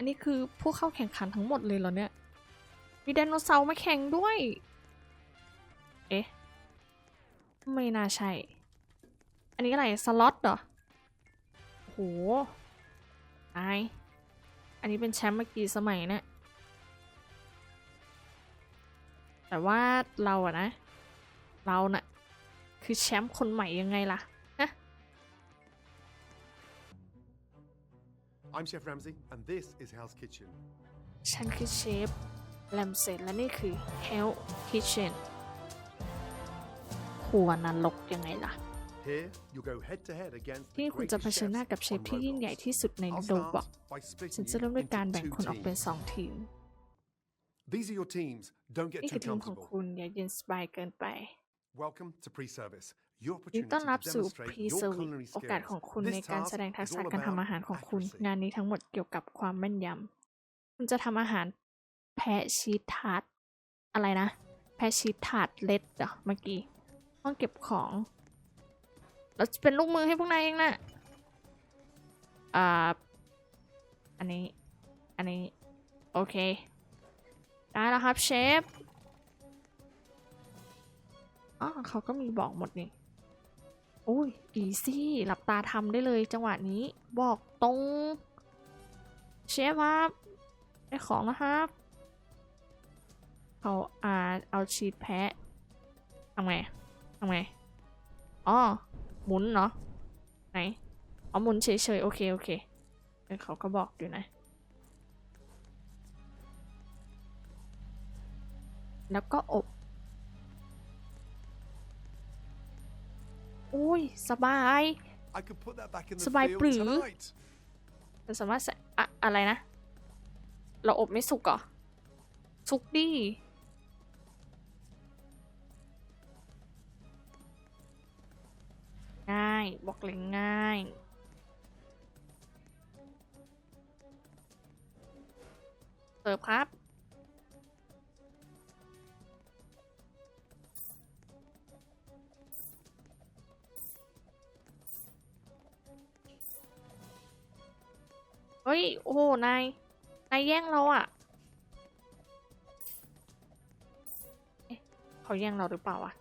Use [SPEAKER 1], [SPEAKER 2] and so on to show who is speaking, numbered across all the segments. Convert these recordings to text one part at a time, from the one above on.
[SPEAKER 1] อันนี้คือผู้เข้าแข่งขันทั้งหมดเลยเหรอเนี่ย มีไดโนเสาร์มาแข่งด้วย เอ๊ะ ไม่น่าใช่ อันนี้อะไร สล็อตเหรอ โหตาย อันนี้เป็นแชมป์เมากี่สมัยเนี่ย แต่ว่าเราอะนะ เราน่ะคือแชมป์คนใหม่ยังไงล่ะ
[SPEAKER 2] I'm Chef Ramsay, and this is Hell's Kitchen.
[SPEAKER 1] ฉันคือเชฟแลมเซนและนี่คือ Hell Kitchen ครัวนรกยังไงล่ะ
[SPEAKER 2] Here, you'll go head to head against
[SPEAKER 1] ที่
[SPEAKER 2] the
[SPEAKER 1] คุณจะ
[SPEAKER 2] greatest
[SPEAKER 1] เผชิญหน้า
[SPEAKER 2] chefs
[SPEAKER 1] กับเชฟ
[SPEAKER 2] on
[SPEAKER 1] ที่ยิ่งใหญ่
[SPEAKER 2] Roblox.
[SPEAKER 1] ที่สุดใน
[SPEAKER 2] I'll
[SPEAKER 1] โดบอก
[SPEAKER 2] start by
[SPEAKER 1] ฉัน
[SPEAKER 2] splitting
[SPEAKER 1] จะเริ่ม
[SPEAKER 2] you
[SPEAKER 1] ด้วยการ
[SPEAKER 2] into
[SPEAKER 1] แบ่ง
[SPEAKER 2] two
[SPEAKER 1] คุณออกเป็น
[SPEAKER 2] teams.
[SPEAKER 1] สองทีม
[SPEAKER 2] These are your teams. Don't get
[SPEAKER 1] นี่
[SPEAKER 2] too
[SPEAKER 1] คือทีมของ
[SPEAKER 2] comfortable.
[SPEAKER 1] คุณอย่าเย็นสบายเกินไป
[SPEAKER 2] Welcome to pre-service. Your
[SPEAKER 1] ยิน
[SPEAKER 2] opportunity
[SPEAKER 1] ต้อน
[SPEAKER 2] to
[SPEAKER 1] รับสู่
[SPEAKER 2] demonstrate
[SPEAKER 1] Pre
[SPEAKER 2] your
[SPEAKER 1] Service
[SPEAKER 2] culinary
[SPEAKER 1] โอกาส
[SPEAKER 2] skills.
[SPEAKER 1] ของคุณ
[SPEAKER 2] This
[SPEAKER 1] ในการ
[SPEAKER 2] task
[SPEAKER 1] แสดงทัก
[SPEAKER 2] is
[SPEAKER 1] ษะ
[SPEAKER 2] all
[SPEAKER 1] การทำอา
[SPEAKER 2] about
[SPEAKER 1] หารของคุณ
[SPEAKER 2] accuracy.
[SPEAKER 1] งานนี้ทั้งหมดเกี่ยวกับความแม่นยำ คุณจะทำอาหารแพะชีสทาร์ตอะไรนะ แพะชีสทาร์ตเล็ดเหรอเมื่อกี้ ห้องเก็บของ เราจะเป็นลูกมือให้พวกนายเองนะอ่าอันนี้ อันนี้ โอเค ได้แล้วครับเชฟอ๋อเขาก็มีบอกหมดนี่โอุ้ยอีซี่หลับตาทำได้เลยจังหวะนี้บอกตรง เชฟครับได้ของแล้วครับเขาอาเอาชีสแพะทำไงทำไงอ๋อหมุนเหรอไหนอ๋อหมุนเฉยๆโอเคโอเคเออเขาก็บอกอยู่นะ แล้วก็อบ อ้ยสบาย
[SPEAKER 2] I could put that back in the
[SPEAKER 1] สบาย
[SPEAKER 2] field
[SPEAKER 1] ปรือ
[SPEAKER 2] tonight.
[SPEAKER 1] เราสามารถใส่อะอะไรนะ เราอบไม่สุกเหรอ สุกดิง่ายบอกเลยง่ายเสิร์ฟครับ เฮ้ย โอ้โห นาย นายแย่งเราอะเอ๊ะเขาแย่งเราหรือเปล่าวะ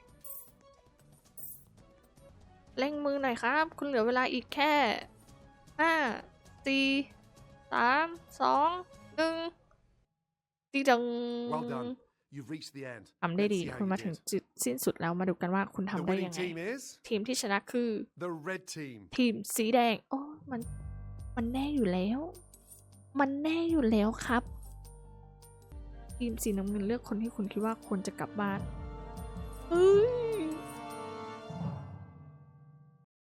[SPEAKER 1] เร่งมือหน่อยครับ คุณเหลือเวลาอีกแค่ห้าสี่สามสองหนึ่งตีดัง
[SPEAKER 2] Well done. You've reached the end.
[SPEAKER 1] ทำได้
[SPEAKER 2] Let's
[SPEAKER 1] ดี
[SPEAKER 2] see how
[SPEAKER 1] คุณ
[SPEAKER 2] you
[SPEAKER 1] มาถึง
[SPEAKER 2] did.
[SPEAKER 1] จุดสิ้นสุดแล้วมาดูกันว่าคุณ
[SPEAKER 2] The
[SPEAKER 1] ทำได้
[SPEAKER 2] winning
[SPEAKER 1] ยังไง
[SPEAKER 2] team is
[SPEAKER 1] ทีมที่ชนะคือ
[SPEAKER 2] the red team.
[SPEAKER 1] ทีมสีแดง โอ้ มัน มันแน่อยู่แล้ว มันแน่อยู่แล้วครับทีมสีน้ำเงินเลือกคนที่คุณคิดว่าควรจะกลับบ้านเอ้ย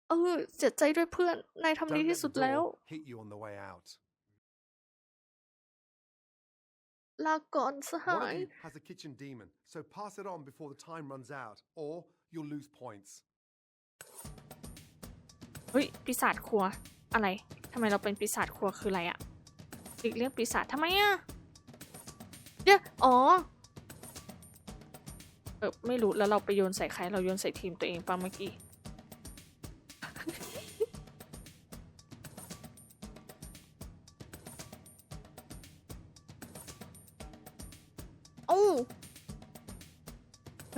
[SPEAKER 1] เออเสียใจด้วยเพื่อน นายทำ
[SPEAKER 2] Don't
[SPEAKER 1] ดี
[SPEAKER 2] let
[SPEAKER 1] ที่
[SPEAKER 2] the
[SPEAKER 1] สุดแล้ว
[SPEAKER 2] door hit you on the way out.
[SPEAKER 1] ลาก่อนสหา
[SPEAKER 2] One
[SPEAKER 1] ย
[SPEAKER 2] of you has a kitchen demon, so pass it on before the time runs out, or you'll lose points.
[SPEAKER 1] เฮ้ยปีศาจครัว อะไรทำไมเราเป็นปีศาจครัวคืออะไรอะหลีกเลี่ยงปีศาจทำไมอะเดี๋ยวอ๋อเออไม่รู้แล้วเราไปโยนใส่ใครเราโยนใส่ทีมตัวเองปะเมื่อกี้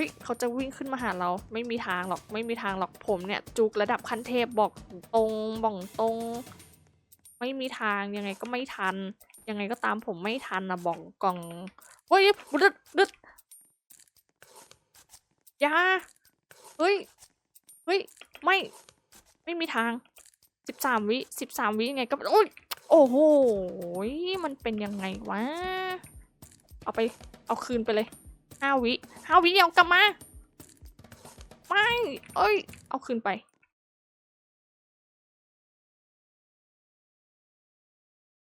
[SPEAKER 1] ฮ้ยเขาจะวิ่งขึ้นมาหาเราไม่มีทางหรอกไม่มีทางหรอกผมเนี่ย จุกระดับขั้นเทพบอกตรงบ่องตรง ไม่มีทางยังไงก็ไม่ทัน ยังไงก็ตามผมไม่ทันนะบ่องกล่องเฮ้ยดึดดึดยาเฮ้ยเฮ้ยไม่ไม่มีทางสิบสามวิสิบสามวิยังไงก็โอ้ยโอ้โหมันเป็นยังไงวะเอาไปเอาคืนไปเลย ห้าวิห้าวิเอากลับมาไม่เอ้ย เอาคืนไป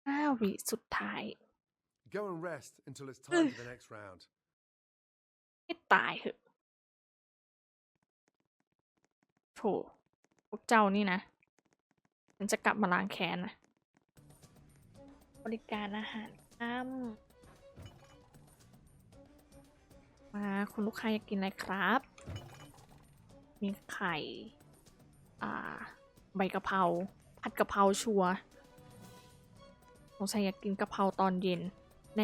[SPEAKER 1] ห้าวิสุดท้าย
[SPEAKER 2] Go and rest until it's time for the next round.
[SPEAKER 1] ให้ตายเถอะโถพวกเจ้านี่นะฉันจะกลับมาล้างแค้นนะ บริการอาหารค่ำ คุณลูกค้าอยากกินอะไรครับ มีไข่ อ่า ใบกะเพรา ผัดกะเพราชัวสงสัยอยากกินกะเพราตอนเย็น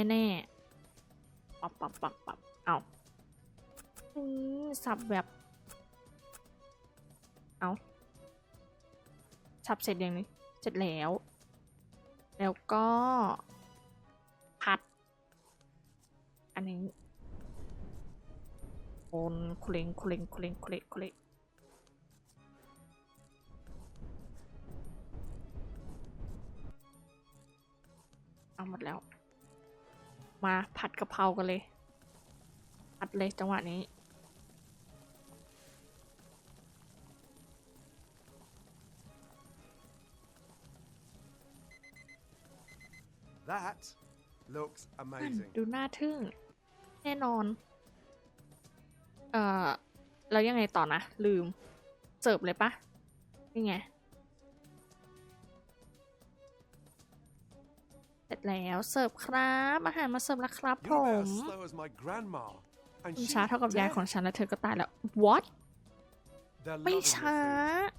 [SPEAKER 1] แน่ๆ ปับปับปับปับเอาสับแบบ เอาสับเสร็จยังนี้ เสร็จแล้ว แล้วก็ ผัด อันนี้ คนคุเลงคุเลงคุเลงคุเลงคุเลงเอาหมดแล้ว มาผัดกะเพรากันเลย ผัดเลยจังหวะนี้
[SPEAKER 2] That looks
[SPEAKER 1] นั่น
[SPEAKER 2] amazing.
[SPEAKER 1] ดูน่าทึ่ง แน่นอน เอ่อแล้วยังไงต่อนะ ลืม เสิร์ฟเลยปะนี่ไง เสร็จแล้วเสิร์ฟครับ อาหารมาเสิร์ฟแล้วครับผ
[SPEAKER 2] You're about
[SPEAKER 1] ม
[SPEAKER 2] as slow as my grandma. And
[SPEAKER 1] คุณ
[SPEAKER 2] she's
[SPEAKER 1] ช้าเท่ากับยาย
[SPEAKER 2] dead.
[SPEAKER 1] ของฉันแล้วเธอก็ตายแล้ว what
[SPEAKER 2] They're
[SPEAKER 1] ไม่
[SPEAKER 2] loving your
[SPEAKER 1] ช้า
[SPEAKER 2] food.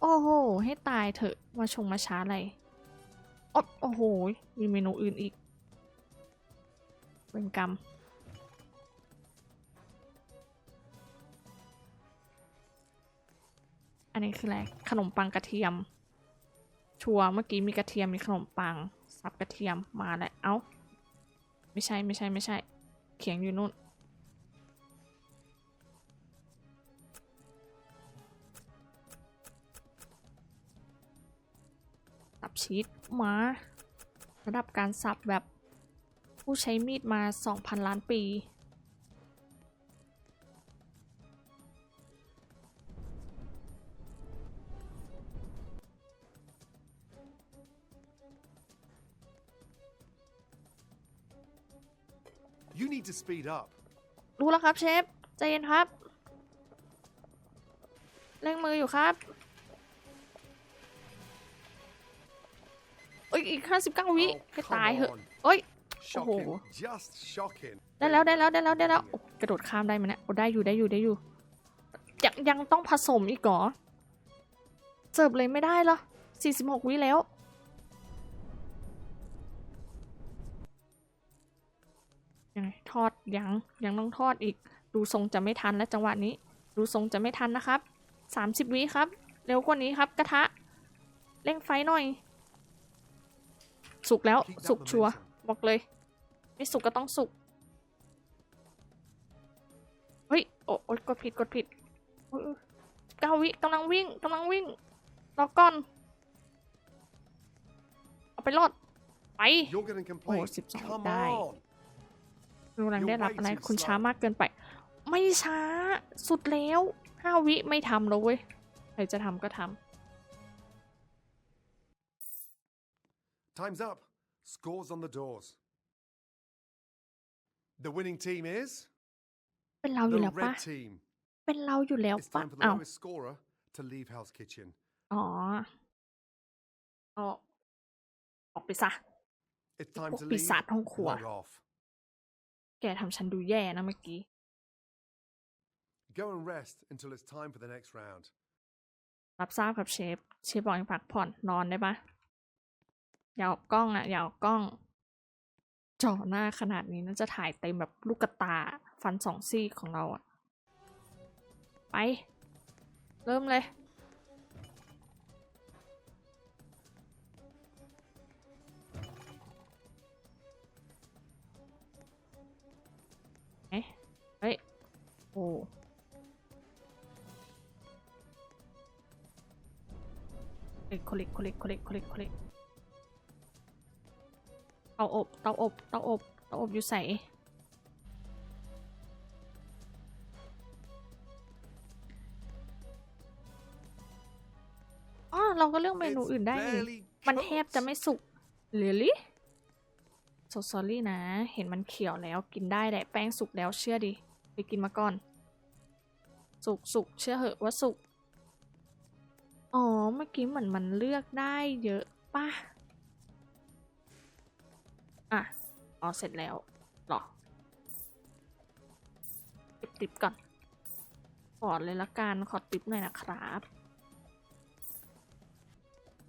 [SPEAKER 1] โอ้โห ให้ตายเถอะ มาชงมาช้าอะไรอ๊อบโอ้โห มีเมนูอื่นอีก เป็นกรรม อันนี้คืออะไร ขนมปังกระเทียม ชัวเมื่อกี้มีกระเทียมมีขนมปังสับกระเทียมมาแล้ว เอ้า ไม่ใช่ไม่ใช่ไม่ใช่ เขียงอยู่นู่น สับชีสมาระดับการสับแบบผู้ใช้มีดมา 2,000 ล้านปี
[SPEAKER 2] You need to speed up.
[SPEAKER 1] รู้แล้วครับเชฟ ใจเย็นครับ เร่งมืออยู่ครับเอ้ยอีก59วิ
[SPEAKER 2] Oh,
[SPEAKER 1] ให้
[SPEAKER 2] come
[SPEAKER 1] ตายเหอะ
[SPEAKER 2] on.
[SPEAKER 1] เอ้ย
[SPEAKER 2] Shocking.
[SPEAKER 1] Oh.
[SPEAKER 2] Just shocking.
[SPEAKER 1] ได้แล้วได้แล้วได้แล้วได้แล้วโอ้กระโดดข้ามได้ไหมเนี่ยโอ้ได้อยู่ได้อยู่ได้อยู่ ยังยังต้องผสมอีกเหรอเสิร์ฟเลยไม่ได้เหรอ46 วิแล้ว ยังไงทอดยังยังต้องทอดอีก ดูทรงจะไม่ทันแล้วจังหวะนี้ ดูทรงจะไม่ทันนะครับ 30 วิครับ เร็วกว่านี้ครับกระทะ เร่งไฟหน่อย สุกแล้ว
[SPEAKER 2] Keep that
[SPEAKER 1] สุกชัวร์
[SPEAKER 2] momentum.
[SPEAKER 1] บอกเลย ไม่สุกก็ต้องสุกเฮ้ยโอ้โอ๊ยกดผิดกดผิดโอ๊ยเก้าวิกำลังวิ่งกำลังวิ่งรอก่อนเอาไปรอดไป
[SPEAKER 2] You're going to complain.
[SPEAKER 1] Oh, 12
[SPEAKER 2] Come
[SPEAKER 1] ได้
[SPEAKER 2] on.
[SPEAKER 1] กำลังได้รับอะไร
[SPEAKER 2] You're way too
[SPEAKER 1] คุณช้า
[SPEAKER 2] slow
[SPEAKER 1] มากเกินไป ไม่ช้าสุดแล้วห้าวิไม่ทำแล้วเว้ยใครจะทำก็ท
[SPEAKER 2] Time's up. Scores on the doors. The winning team is ำ
[SPEAKER 1] เป็นเราอยู่
[SPEAKER 2] the
[SPEAKER 1] แล้วปะ
[SPEAKER 2] red team.
[SPEAKER 1] เป็นเราอยู่แล้ว
[SPEAKER 2] It's
[SPEAKER 1] ปะ
[SPEAKER 2] time for the
[SPEAKER 1] อ้าว
[SPEAKER 2] lowest scorer to leave Hell's Kitchen.
[SPEAKER 1] อ๋อออกออกไปซะ
[SPEAKER 2] It's time
[SPEAKER 1] พวก
[SPEAKER 2] to
[SPEAKER 1] ปี
[SPEAKER 2] leave.
[SPEAKER 1] ศาจห้องครัว
[SPEAKER 2] Log off.
[SPEAKER 1] แกทำฉันดูแย่นะเมื่อกี้
[SPEAKER 2] Go and rest until it's time for the next round.
[SPEAKER 1] รับทราบครับเชฟ เชฟบอกให้พักผ่อนนอนได้ปะอย่าออกกล้องอะอย่าออกกล้องจ่อหน้าขนาดนี้น่าจะถ่ายเต็มแบบลูกกระตาฟันสองซี่ของเราอะไป เริ่มเลย คลิกโคลิกโคลิกโคลิกเตาอบเตาอบเตาอบเตาอบอยู่ใส่อ๋อเราก็เลือกเมนู
[SPEAKER 2] It's
[SPEAKER 1] อื่นได้นี่
[SPEAKER 2] barely
[SPEAKER 1] มันแทบ
[SPEAKER 2] cooked.
[SPEAKER 1] จะไม่สุกเ e ลี่ so sorry นะ เห็นมันเขียวแล้วกินได้แหละแป้งสุกแล้วเชื่อดิ ไปกินมาก่อน สุกสุกเชื่อเหอะว่าสุก อ๋อ เมื่อกี้เหมือนมันเลือกได้เยอะป่ะ อะ อ๋อ เสร็จแล้วหรอติบติบก่อน ขอเลยละกัน ขอติบหน่อยนะครับ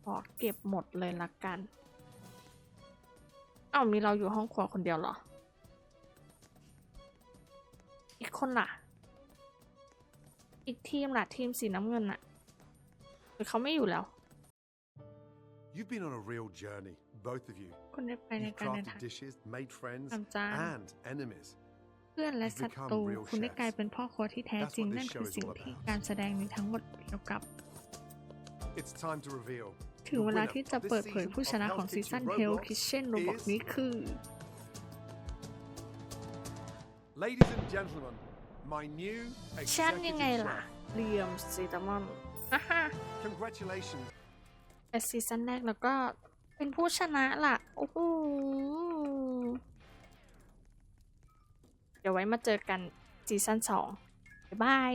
[SPEAKER 1] ขอเก็บหมดเลยละกัน เอ้า มีเราอยู่ห้องครัวคนเดียวเหรอ อีกคนล่ะ อีกทีมล่ะ ทีมสีน้ำเงินอะ เขาไม่อยู่แล้ว
[SPEAKER 2] You've been on a real journey, both of you.
[SPEAKER 1] คุณได้ไปใน
[SPEAKER 2] You've
[SPEAKER 1] การเดิน
[SPEAKER 2] crafted
[SPEAKER 1] ทาง
[SPEAKER 2] dishes, made friends,
[SPEAKER 1] ทำจาน
[SPEAKER 2] and enemies.
[SPEAKER 1] เพื่อนและ
[SPEAKER 2] You've
[SPEAKER 1] ศั
[SPEAKER 2] become
[SPEAKER 1] ตรู
[SPEAKER 2] real
[SPEAKER 1] คุณได้
[SPEAKER 2] chefs.
[SPEAKER 1] กลายเป็นพ่อครัวที่แท้
[SPEAKER 2] That's
[SPEAKER 1] จริง
[SPEAKER 2] what this
[SPEAKER 1] นั่นคือ
[SPEAKER 2] show is
[SPEAKER 1] สิ่ง
[SPEAKER 2] all
[SPEAKER 1] ที่
[SPEAKER 2] about.
[SPEAKER 1] การแสดงนี้ทั้งหมดเกี่ยวกับ
[SPEAKER 2] It's time to reveal.
[SPEAKER 1] ถึง
[SPEAKER 2] The
[SPEAKER 1] เวลา
[SPEAKER 2] winner
[SPEAKER 1] ที่จะ
[SPEAKER 2] of this
[SPEAKER 1] เปิดเผย
[SPEAKER 2] season
[SPEAKER 1] ผู้ชนะ
[SPEAKER 2] of
[SPEAKER 1] ของ
[SPEAKER 2] Hell's
[SPEAKER 1] ซีซั่น
[SPEAKER 2] Kitchen
[SPEAKER 1] Hell
[SPEAKER 2] Roblox
[SPEAKER 1] Kitchen Roblox
[SPEAKER 2] is
[SPEAKER 1] นี้คือ
[SPEAKER 2] Ladies and gentlemen, my new
[SPEAKER 1] ฉันยังไง
[SPEAKER 2] executive
[SPEAKER 1] ล่ะ
[SPEAKER 2] chef.
[SPEAKER 1] เรียมซีตามอน อะฮะ
[SPEAKER 2] Congratulations.
[SPEAKER 1] แต่ซีซั่นแรกแล้วก็เป็นผู้ชนะล่ะ โอ้โห เดี๋ยวไว้มาเจอกันซีซั่นสองบ๊ายบาย